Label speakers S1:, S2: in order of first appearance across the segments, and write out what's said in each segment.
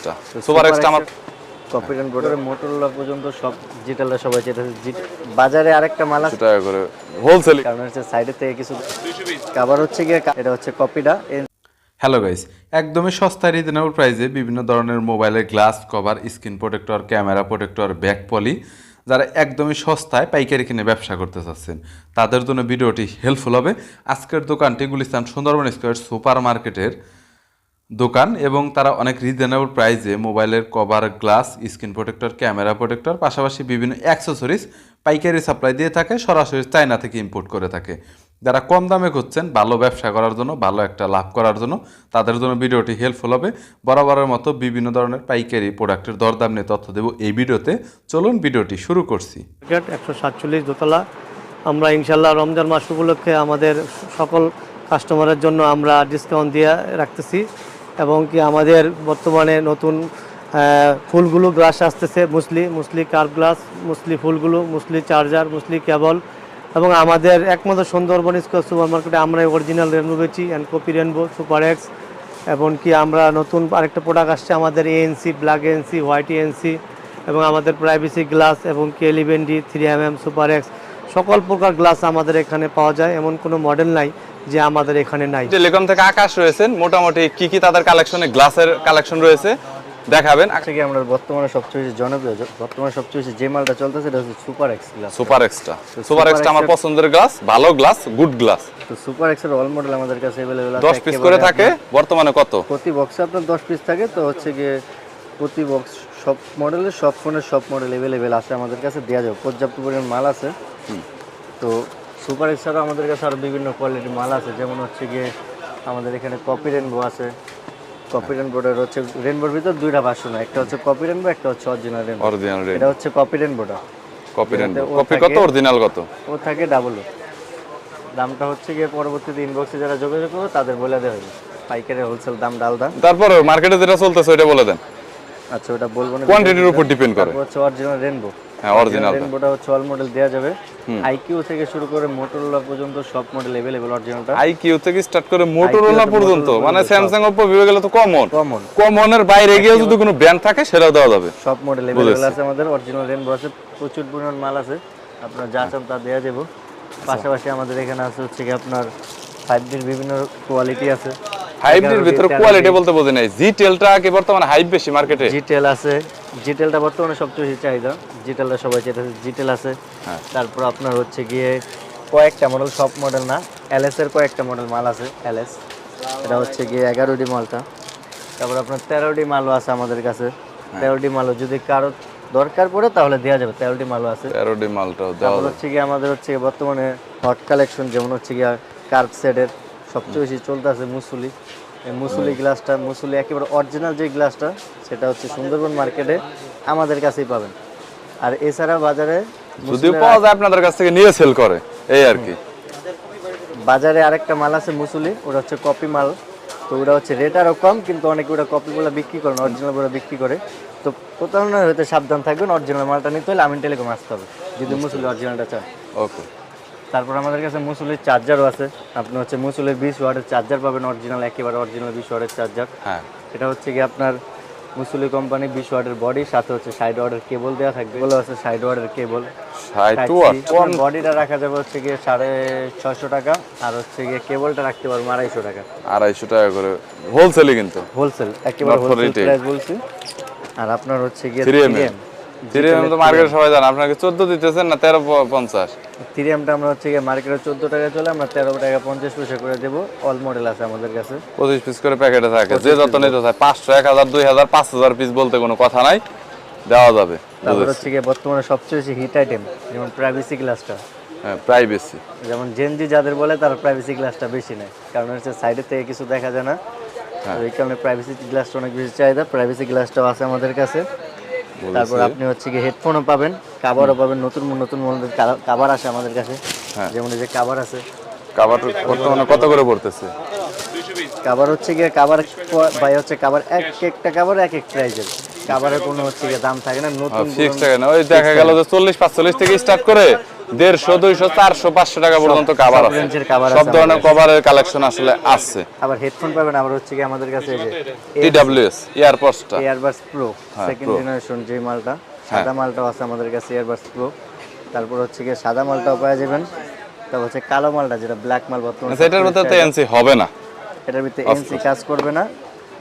S1: Extra super এক্সটা আমার
S2: বোর্ডের মোটরলা পর্যন্ত সব সবাই যেটা বাজারে আরেকটা মাল আছে।
S1: টাকা করে হোলসেল
S2: কারণ হচ্ছে সাইডের থেকে কিছু কাবার হচ্ছে গিয়ে এটা হচ্ছে কপিটা
S3: হ্যালো গাইস একদমই সস্তা রিজনেবল প্রাইসে বিভিন্ন ধরনের মোবাইলের glass cover screen protector camera protector back poly যারা একদমই সস্তায় পাইকারি কিনে ব্যবসা করতে চাচ্ছেন তাদের জন্য ভিডিওটি হেল্পফুল হবে। আজকের দোকানটি গুলিস্তান সুন্দরবন স্কোয়ার সুপার মার্কেটের দোকান এবং তারা অনেক রিজনেবল প্রাইসে মোবাইলের cover glass screen protector camera protector পাশাপাশি বিভিন্ন অ্যাক্সেসরিজ পাইকারি সাপ্লাই দিয়ে থাকে, সরাসরি চায়না থেকে ইম্পোর্ট করে থাকে। যারা কম দামে খুঁজছেন, ভালো ব্যবসা করার জন্য, ভালো একটা লাভ করার জন্য, তাদের জন্য ভিডিওটি হেল্পফুল হবে। বরাবরের মতো বিভিন্ন ধরনের পাইকারি প্রোডাক্টের দরদাম নিয়ে তথ্য দেবো এই ভিডিওতে। চলুন ভিডিওটি শুরু করছি।
S4: একশো সাতচল্লিশ দোতলা। আমরা ইনশাল্লাহ রমজান মাস উপলক্ষে আমাদের সকল কাস্টমারের জন্য আমরা ডিসকাউন্ট দিয়ে রাখতেছি। এবং কি আমাদের বর্তমানে নতুন ফুলগুলো গ্লাস আসতেছে, মুসলি মুসলি কার্ভ গ্লাস মুসলি ফুলগুলো, মুসলি চার্জার মুসলি কেবল এবং আমাদের একমাত্র সুন্দরবন স্কোয়ার সুপার মার্কেটে আমরা অরিজিনাল রেনবো বেচি and copy rainbow super X এবং কি আমরা নতুন আরেকটা প্রোডাক্ট আসছে আমাদের ANC black ANC white ANC এবং আমাদের প্রাইভেসি গ্লাস এবং K eleven D three M M super X সকল প্রকার গ্লাস আমাদের এখানে পাওয়া যায়, এমন কোনো মডেল নাই। যে আমাদের এখানে নাই।
S1: টেলিকম থেকে আকাশ রয়েছেন মোটামুটি কি কি তাদের কালেকশনে গ্লাসের কালেকশন রয়েছে? দেখাবেন।
S2: হচ্ছে কি আমরা বর্তমানে সবচেয়ে বেশি জনপ্রিয় বর্তমানে সবচেয়ে বেশি যে মালটা চলতেছে এটা হচ্ছে সুপার এক্স গ্লাস
S1: সুপার এক্সটা সুপার এক্সটা আমার পছন্দের গ্লাস ভালো গ্লাস গুড গ্লাস
S2: তো সুপার এক্সের অল মডেল আমাদের কাছে অ্যাভেলেবেল আছে
S1: দশ পিস করে থাকে বর্তমানে কত?
S2: প্রতি বক্সে আপনার দশ পিস থাকে তো হচ্ছে গিয়ে প্রতি বক্স সব মডেলের সব ফোনের সব মডেল অ্যাভেলেবেল আছে আমাদের কাছে দেওয়া যাবে। পর্যাপ্ত পরিমাণ মাল আছে। তো সুপার ছাড়াও আমাদের কাছে আরও বিভিন্ন কোয়ালিটির মাল আছে যেমন হচ্ছে গিয়ে আমাদের এখানে কপি রেনবো আছে। কপি রেনবোটার হচ্ছে রেনবোর ভিতর দুইটা ভার্সন একটা হচ্ছে কপি রেনবো একটা হচ্ছে অরিজিনাল রেনবো
S1: অরিজিনাল
S2: এটা হচ্ছে কপি রেনবোটা
S1: কপি
S2: ও
S1: কপি কত? অরিজিনাল কত?
S2: ও থাকে ডাবল দামটা হচ্ছে গিয়ে পরবর্তীতে ইনবক্সে যারা যোগাযোগ করবে তাদের বলে দেওয়া হবে। পাইকারি হোলসেল দাম ডালদা
S1: তারপরে মার্কেটে যেটা চলতেছে ওইটা বলে দেন।
S2: আচ্ছা ওটা বলব না।
S1: কোয়ান্টিটির উপর ডিপেন্ড করে।
S2: হচ্ছে অরিজিনাল রেনবো
S1: হ্যাঁ অরিজিনাল
S2: রেনবোটা হচ্ছে অল মডেল দেওয়া যাবে আইকিউ থেকে শুরু করে মোটরোলা পর্যন্ত সব মডেল अवेलेबल অরিজিনালটা
S1: আইকিউ থেকে স্টার্ট করে মোটরোলা
S2: থেকে
S1: পর্যন্ত
S2: Motorola
S1: মানে
S2: পর্যন্ত
S1: স্যামসাং ওপো ভিভো গেলে তো কমন
S2: কমন
S1: কমনের বাইরে গিয়েও যদি কোনো ব্র্যান্ড থাকে সেটাও দেওয়া যাবে
S2: সব মডেল अवेलेबल আছে আমাদের অরিজিনাল রেনবো আছে প্রচুর পরিমাণ মাল আছে আপনার যা চান তা দেওয়া যাবে পাশাপাশি আমাদের এখানে আছে হচ্ছে কি আপনার ফাইভ ডির বিভিন্ন কোয়ালিটি আছে
S1: ডির ভিতরে কোয়ালিটি বলতে বোঝে নাই। জি টেলটা কি বর্তমানে হাইপ বেশি মার্কেটে
S2: জিটেল আছে। জিটেলটা বর্তমানে সবচেয়ে বেশি চাহিদা। জিটেলটা সবাই যেটা জিটেল আছে।
S1: হ্যাঁ।
S2: তারপর আপনার হচ্ছে গিয়ে কয়েকটা মডেল সব মডেল না এলএস এর কয়েকটা মডেল মাল আছে এলএস এটা হচ্ছে গিয়ে এগারো ডি মালটা। তারপর আপনার তেরো ডি মালও আছে আমাদের কাছে।
S1: হ্যাঁ।
S2: তেরো ডি মালও যদি কারও দরকার পড়ে তাহলে দেওয়া যাবে। তেরো ডি মালও আছে।
S1: তেরোডি মালটাও দেওয়া
S2: হচ্ছে গিয়ে আমাদের হচ্ছে বর্তমানে হট কালেকশন যেমন হচ্ছে গিয়ে কার্ভ সেটের সবচেয়ে বেশি চলতে আছে মুসুলি। এই মুসুলি গ্লাসটা মুসুলি একেবারে অরিজিনাল যে গ্লাসটা সেটা হচ্ছে সুন্দরবন মার্কেটে আমাদের কাছেই পাবেন। আর এছাড়া বাজারে
S1: যদিও পাওয়া যায় আপনাদের কাছ থেকে নিয়ে সেল করে এই আর কি।
S2: বাজারে আরেকটা মাল আছে মুসুলি ওটা হচ্ছে কপি মাল। তো ওটা হচ্ছে রেট আরও কম কিন্তু অনেকে ওটা কপিগুলো বিক্রি করে না অরিজিনালগুলো বিক্রি করে। তো প্রতারণা হতে সাবধান থাকবেন অরিজিনাল মালটা নিতে হলে আমিন টেলিকম আসতে হবে যদি মুসুলি অরিজিনালটা চান।
S1: ওকে
S2: তারপর আমাদের কাছে মুসুলির চার্জারও আছে। আপনি হচ্ছে মুসুলের বিশ ওয়াটের চার্জার পাবেন অরিজিনাল একেবারে অরিজিনাল বিশ ওয়াটের চার্জার
S1: হ্যাঁ।
S2: এটা হচ্ছে কি আপনার মুসুলি কোম্পানি বিশ ওয়াটের বডি সাথে হচ্ছে সাইড ওয়াটের কেবল দেওয়া থাকবে। এগুলো আছে সাইড ওয়াটের কেবল বডিটা রাখা যাবে হচ্ছে গিয়ে সাড়ে ছশো টাকা আর হচ্ছে গিয়ে কেবলটা রাখতে পারব আড়াইশো টাকা।
S1: আড়াইশো টাকা করে। হোলসেলই কিন্তু।
S2: হোলসেল একেবারে হোলসেল প্রাইস বলছি। আর আপনার হচ্ছে গিয়ে
S1: 3M এর। থ্রি এম তো মার্কেটে সবাই জানে। আপনাকে চোদ্দ দিতেছেন না তেরো পঞ্চাশ?
S2: থ্রি এমটা আমরা হচ্ছে মার্কেটে চোদ্দ টাকা চলে আমরা তেরো টাকা পঞ্চাশ পয়সা করে দেবো। অল মডেল আছে আমাদের কাছে।
S1: পঁচিশ পিস করে প্যাকেটে থাকে। যে যত নিতে চায় পাঁচশো এক হাজার দুই হাজার পাঁচ হাজার পিস বলতে কোনো কথা নাই। দেওয়া যাবে।
S2: তারপর হচ্ছে গিয়ে বর্তমানে সবচেয়ে বেশি হিট আইটেম যেমন প্রাইভেসি গ্লাসটা
S1: হ্যাঁ প্রাইভেসি
S2: যেমন জেনজি যাদের বলে তার প্রাইভেসি গ্লাসটা বেশি নেয়। কারণ হচ্ছে সাইডের থেকে কিছু দেখা যায় না। তো এই কারণে প্রাইভেসি গ্লাসটা অনেক বেশি চাহিদা। প্রাইভেসি গ্লাসটাও আছে আমাদের কাছে। তারপর আপনি হচ্ছে গিয়ে হেডফোনও পাবেন কাভারও পাবেন নতুন নতুন মডেলের কাভার আছে আমাদের কাছে।
S1: হ্যাঁ।
S2: যেমন এই যে কাভার আছে।
S1: কাবার বর্তমানে কত করে পড়তেছে?
S2: কাভার হচ্ছে গিয়ে কাভার ভাই হচ্ছে কাভার এক একটা কাভার এক এক প্রাইজের কাভারের কোনো হচ্ছে দাম থাকে না? নতুন
S1: ফিক্স টাকা না। ওই দেখা গেল যে চল্লিশ পাঁচচল্লিশ থেকে স্টার্ট করে দেড়শো দুইশো চারশো পাঁচশো টাকা পর্যন্ত কাভার আছে। সব ধরনের কভারের কালেকশন আসলে আছে।
S2: আবার হেডফোন পাবেন আবার হচ্ছে কি আমাদের কাছে
S1: টিডাব্লিউএস এয়ারপডসটা
S2: এয়ারবাস প্রো সেকেন্ড জেনারেশন যে মালটা
S1: হ্যাঁ।
S2: সাদা মালটাও আছে আমাদের কাছে এয়ারবাস প্রো তারপর হচ্ছে গিয়ে সাদা মালটাও পাওয়া যাবেন। তারপর হচ্ছে কালো মালটা যেটা ব্ল্যাক মাল বর্তমানে
S1: আচ্ছা, এটার মধ্যে তো এনসি হবে না।
S2: এটার ভিতরে এনসি কাজ করবে না।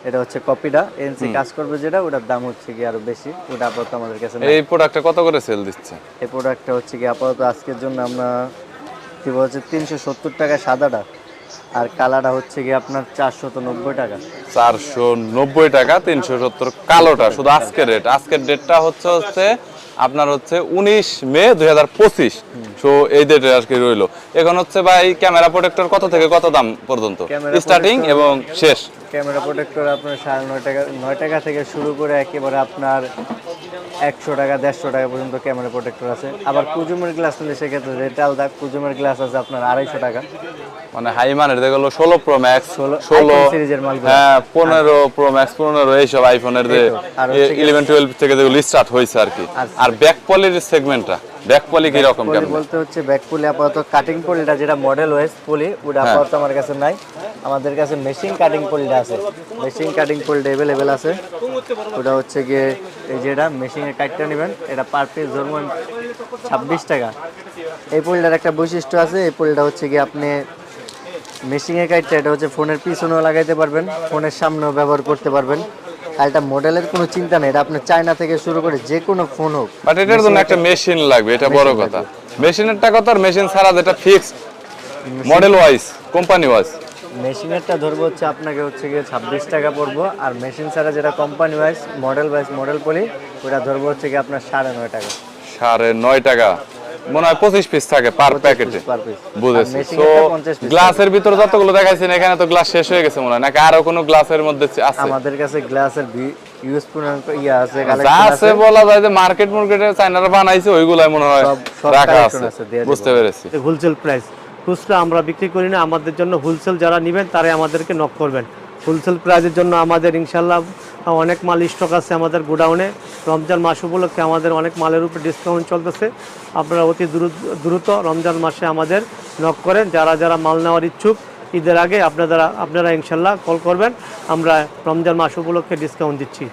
S2: এটা হচ্ছে কপিটা। এনসি কাজ করবে যেটা ওটার দাম হচ্ছে কি আরও বেশি। ওটা আপাতত আমাদের কাছে
S1: এই প্রোডাক্টটা কত করে সেল দিচ্ছে?
S2: এই প্রোডাক্টটা হচ্ছে কি আপাতত আজকের জন্য আমরা কি বলছে তিনশো সত্তর টাকা সাদাটা। আর কালাটা হচ্ছে কি আপনার চারশত নব্বই টাকা।
S1: চারশো নব্বই টাকা তিনশো সত্তর কালোটা শুধু আজকের রেট আজকের ডেটটা হচ্ছে হচ্ছে আপনার হচ্ছে উনিশ মে দুই হাজার পঁচিশ। সো এই ডেটে আর কি রইল। এখন হচ্ছে ভাই ক্যামেরা প্রোটেক্টর কত থেকে কত দাম পর্যন্ত? স্টার্টিং এবং শেষ।
S2: ক্যামেরা প্রোটেক্টর আপনার সাড়ে নয় টাকা নয় টাকা থেকে শুরু করে একেবারে আপনার একশো টাকা দেড়শো টাকা পর্যন্ত ক্যামেরা প্রোটেক্টর আছে। আবার কুজুমের গ্লাস নিলে সেক্ষেত্রে রেট আলাদা কুজুমের গ্লাস আছে আপনার আড়াইশো টাকা।
S1: মানে হাই মানের দেখল ষোলো প্রো ম্যাক্স
S2: 16
S1: ষোলো
S2: সিরিজের series-এর
S1: হ্যাঁ পনেরো প্রো ম্যাক্স পনেরো এইসব আইফোনের ইলেভেন টুয়েলভ থেকে যেগুলো স্টার্ট হয়েছে আর কি।
S2: আর-
S1: আর ব্যাক পলির সেগমেন্টটা ব্যাক পলি কীরকম
S2: পলি
S1: কেমন?
S2: বলতে হচ্ছে ব্যাক পলি আপাতত কাটিং পলিটা যেটা মডেল ওয়েস পলি ওটা
S1: হ্যাঁ।
S2: আপাতত আমার কাছে নাই। আমাদের কাছে মেশিন কাটিং পলিটা আছে। মেশিন কাটিং পলিটা অ্যাভেলেবেল আছে। ওটা হচ্ছে গিয়ে এই যেটা মেশিনের কাটটা নেবেন এটা পার পিস ধরুন ছাব্বিশ টাকা। এই পলিটার একটা বৈশিষ্ট্য আছে এই পলিটা হচ্ছে গিয়ে আপনি মেশিনের কাটটা এটা হচ্ছে ফোনের পিছনেও লাগাইতে পারবেন ফোনের সামনেও ব্যবহার করতে পারবেন। আর এটা মডেলের কোনো চিন্তা নেই এটা আপনার চায়না থেকে শুরু করে যে কোনো ফোন হোক
S1: বাট এটার জন্য একটা মেশিন লাগবে এটা বড় কথা। মেশিনের টাকা তো আর মেশিন ছাড়া যেটা fixed model wise company wise
S2: মেশিনেরটা ধরবো হচ্ছে আপনাকে হচ্ছে গিয়ে ছাব্বিশ টাকা পড়ব আর মেশিন ছাড়া যেটা company wise model wise model poly ওটা ধরবো হচ্ছে গিয়ে আপনার সাড়ে নয় টাকা।
S1: সাড়ে নয় টাকা। মনে হয় পঁচিশ পিস থাকে পার প্যাকেটে বুঝেছি। তো গ্লাসের ভিতরে যতগুলো দেখাইছেন এখানে তো গ্লাস শেষ হয়ে গেছে মনে হয়। নাকি আরও কোনো গ্লাসের মধ্যে আছে?
S2: আমাদের কাছে গ্লাসের ইয়ে আছে
S1: যা আছে বলা যায় যে মার্কেট মার্কেটে চাইনারা বানাইছে ওইগুলাই মনে হয়
S2: সব- সব
S1: রাখা আছে।
S2: আছে, দিয়ে দিব।
S1: বুঝতে পেরেছি।
S4: হোলসেল প্রাইস খুচরা আমরা বিক্রি করি না আমাদের জন্য হোলসেল যারা নেবেন তারাই আমাদেরকে নক করবেন। হোলসেল প্রাইজের জন্য আমাদের ইনশাল্লাহ অনেক মাল স্টক আছে আমাদের গোডাউনে। রমজান মাস উপলক্ষে আমাদের অনেক মালের উপরে ডিসকাউন্ট চলতেছে। আপনারা অতি দ্রুত রমজান মাসে আমাদের নক করেন। যারা যারা মাল নেওয়ার ইচ্ছুক, ঈদের আগে আপনারা আপনারা ইনশাল্লাহ কল করবেন। আমরা রমজান মাস উপলক্ষে ডিসকাউন্ট দিচ্ছি।